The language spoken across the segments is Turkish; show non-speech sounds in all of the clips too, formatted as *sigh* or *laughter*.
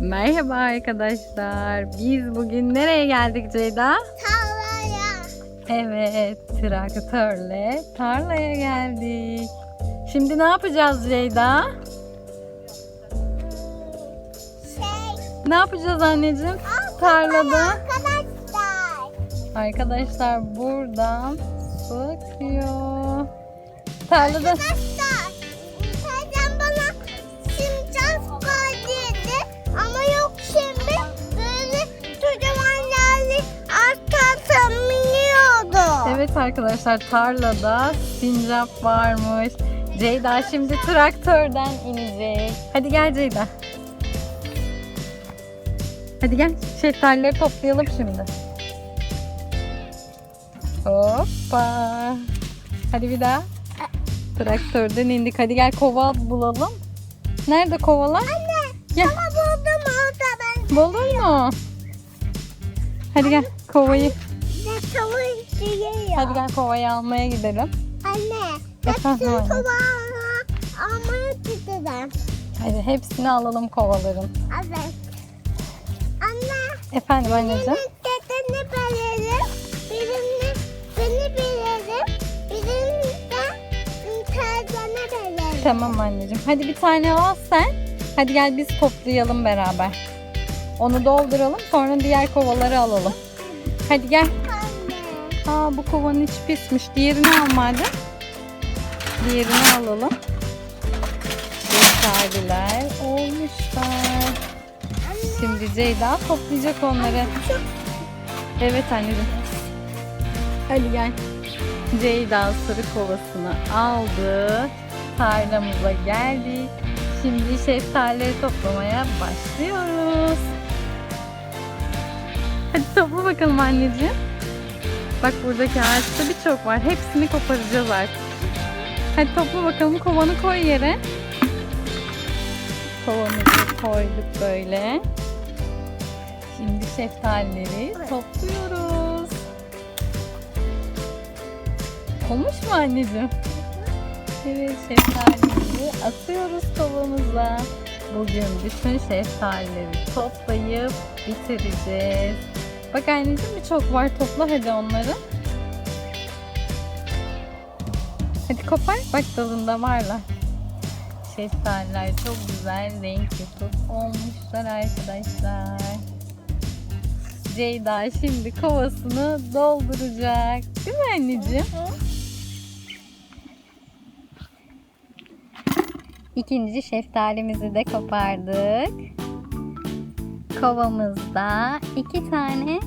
Merhaba arkadaşlar. Biz bugün nereye geldik Ceyda? Tarlaya. Evet, traktörle tarlaya geldik. Şimdi ne yapacağız Ceyda? Şey. Ne yapacağız anneciğim? Tarlada. Arkadaşlar. Arkadaşlar buradan su akıyor. Tarlada Arkadaşlar. Evet arkadaşlar tarlada sincap varmış. Ceyda şimdi traktörden inecek. Hadi gel Ceyda. Hadi gel şeftalileri toplayalım şimdi. Hoppa. Hadi bir daha. Traktörden indik. Hadi gel kova bulalım. Nerede kovalar? Anne. Gel. Ama buldum orada ben. Buldun mu? Hadi gel kovayı. Tavuk yiyor. Hadi gel kovayı almaya gidelim. Anne. Efendim Hepsini kulağına almayı tutuyorum. Hadi hepsini alalım kovaların. Evet. Anne. Efendim anneciğim. Birini dedeni verelim. Birini beni verelim. Birini de teyzene verelim. Tamam anneciğim. Hadi bir tane al sen. Hadi gel biz toplayalım beraber. Onu dolduralım sonra diğer kovaları alalım. Hadi gel. Aa bu kovanın içi pismiş. Diğerini al madem. Diğerini alalım. Şeftaliler olmuşlar. Şimdi Ceyda toplayacak onları. Evet anneciğim. Hadi gel. Ceyda sarı kovasını aldı. Tarlamıza geldik. Şimdi şeftalileri toplamaya başlıyoruz. Hadi topla bakalım anneciğim. Bak buradaki ağaçta birçok var. Hepsini koparacağız artık. Hadi topla bakalım kovanı koy yere. Kovanımızı koyduk böyle. Şimdi şeftalileri topluyoruz. Olmuş mu anneciğim? Evet şeftalileri atıyoruz kovamıza. Bugün bütün şeftalileri toplayıp bitireceğiz. Bak anneciğim birçok var topla hadi onları. Hadi kopar. Bak dalında varlar. Şeftaliler çok güzel renk yapıp olmuşlar arkadaşlar. Ceyda şimdi kovasını dolduracak. Değil mi anneciğim? İkinci şeftalimizi de kopardık. Kovamızda iki tane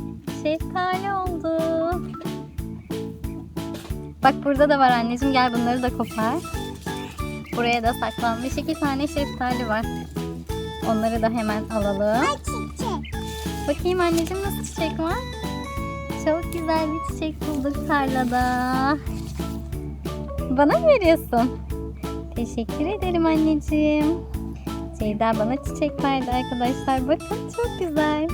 şeftali oldu. Bak burada da var anneciğim. Gel bunları da kopar. Buraya da saklanmış iki tane şeftali var. Onları da hemen alalım. çiçek. Bakayım anneciğim nasıl çiçek var? Çok güzel bir çiçek bulduk tarlada. Bana mı veriyorsun? Teşekkür ederim anneciğim. Ceyda bana çiçek verdi arkadaşlar. Bakın çok güzel.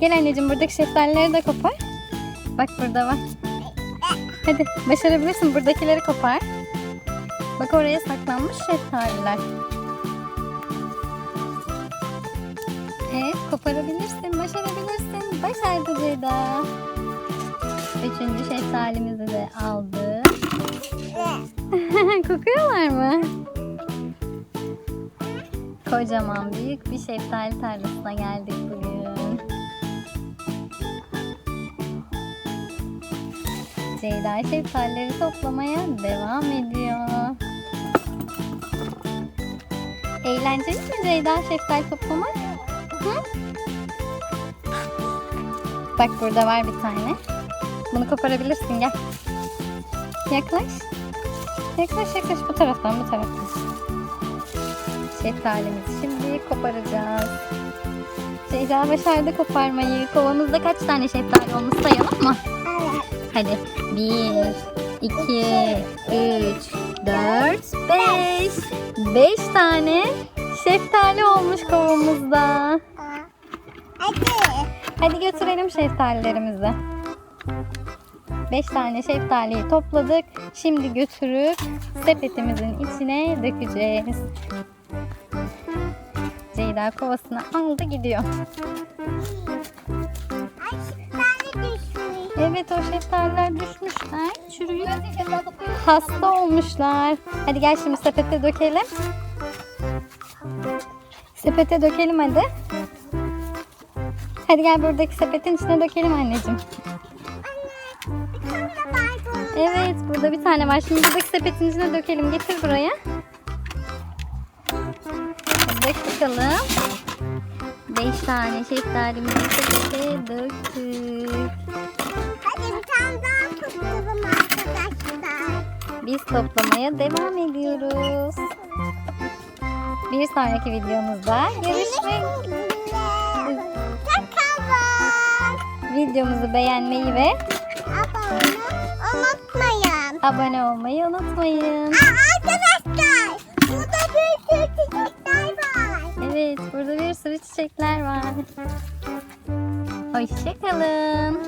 Gel anneciğim buradaki şeftalileri de kopar. Bak burada var. Hadi başarabilirsin buradakileri kopar. Bak oraya saklanmış şeftaliler. Evet koparabilirsin, başarabilirsin. Başardı Ceyda. Üçüncü şeftalimizi de aldık. *laughs* Kokuyorlar mı? Kocaman büyük bir şeftali tarlasına geldik bugün. Ceyda şeftalileri toplamaya devam ediyor. Eğlenceli mi Ceyda şeftali toplamak? Hı? Bak burada var bir tane. Bunu koparabilirsin gel. Yaklaş. Yaklaş yaklaş bu taraftan bu taraftan. Şeftalimizi şimdi koparacağız. Ceyda başardı koparmayı. Kovamızda kaç tane şeftali olmuş sayalım mı? Evet. Hadi. 1, 2, 3, 4, 5. 5 tane şeftali olmuş kovamızda. Hadi. Hadi götürelim şeftalilerimizi. 5 tane şeftaliyi topladık. Şimdi götürüp sepetimizin içine dökeceğiz. Ceyda kovasını aldı gidiyor. Evet o şeftaliler düşmüşler. Çürüyüp hasta olmuşlar. Hadi gel şimdi sepete dökelim. Sepete dökelim hadi. Hadi gel buradaki sepetin içine dökelim anneciğim. Evet burada bir tane var. Şimdi buradaki sepetin içine dökelim. Getir buraya. Dök bakalım. Beş tane şeftalimizi sepete döktük. Hadi bir tane daha tutalım arkadaşlar. Biz toplamaya devam ediyoruz. Bir sonraki videomuzda görüşmek Hoşçakalın. Videomuzu beğenmeyi ve unutmayın. abone olmayı unutmayın. Aa, arkadaşlar burada bir sürü çiçekler var. Evet burada bir sürü çiçekler var. Hoşçakalın.